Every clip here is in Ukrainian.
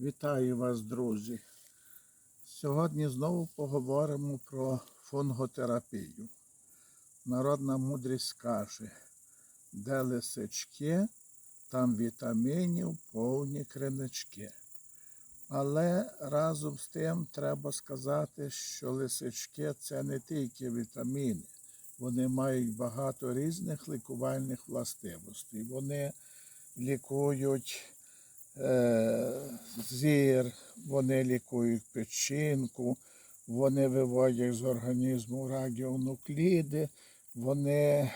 Вітаю вас, друзі. Сьогодні знову поговоримо про фунготерапію. Народна мудрість каже, де лисички, там вітамінів повні кринички. Але разом з тим треба сказати, що лисички це не тільки вітаміни. Вони мають багато різних лікувальних властивостей. Вони лікують зір, вони лікують печінку, вони виводять з організму радіонукліди, вони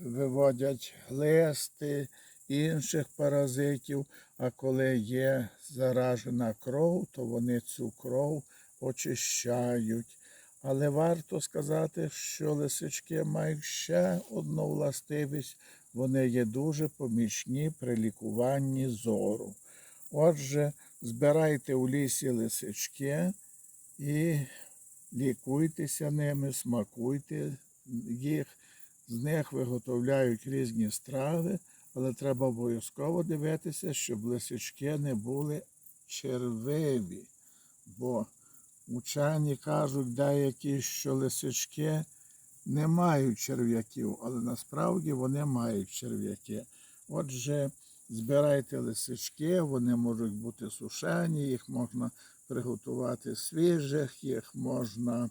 виводять глисти, інших паразитів. А коли є заражена кров, то вони цю кров очищають. Але варто сказати, що лисички мають ще одну властивість. Вони є дуже помічні при лікуванні зору. Отже, збирайте у лісі лисички і лікуйтеся ними, смакуйте їх. З них виготовляють різні страви, але треба обов'язково дивитися, щоб лисички не були червиві. Бо учені кажуть деякі, що лисички не мають черв'яків, але насправді вони мають черв'яки. Отже, збирайте лисички, вони можуть бути сушені, їх можна приготувати свіжих, їх можна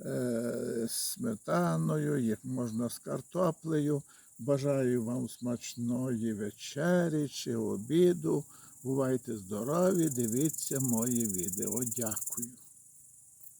е, сметаною, їх можна з картоплею. Бажаю вам смачної вечері чи обіду. Бувайте здорові, дивіться мої відео. Дякую.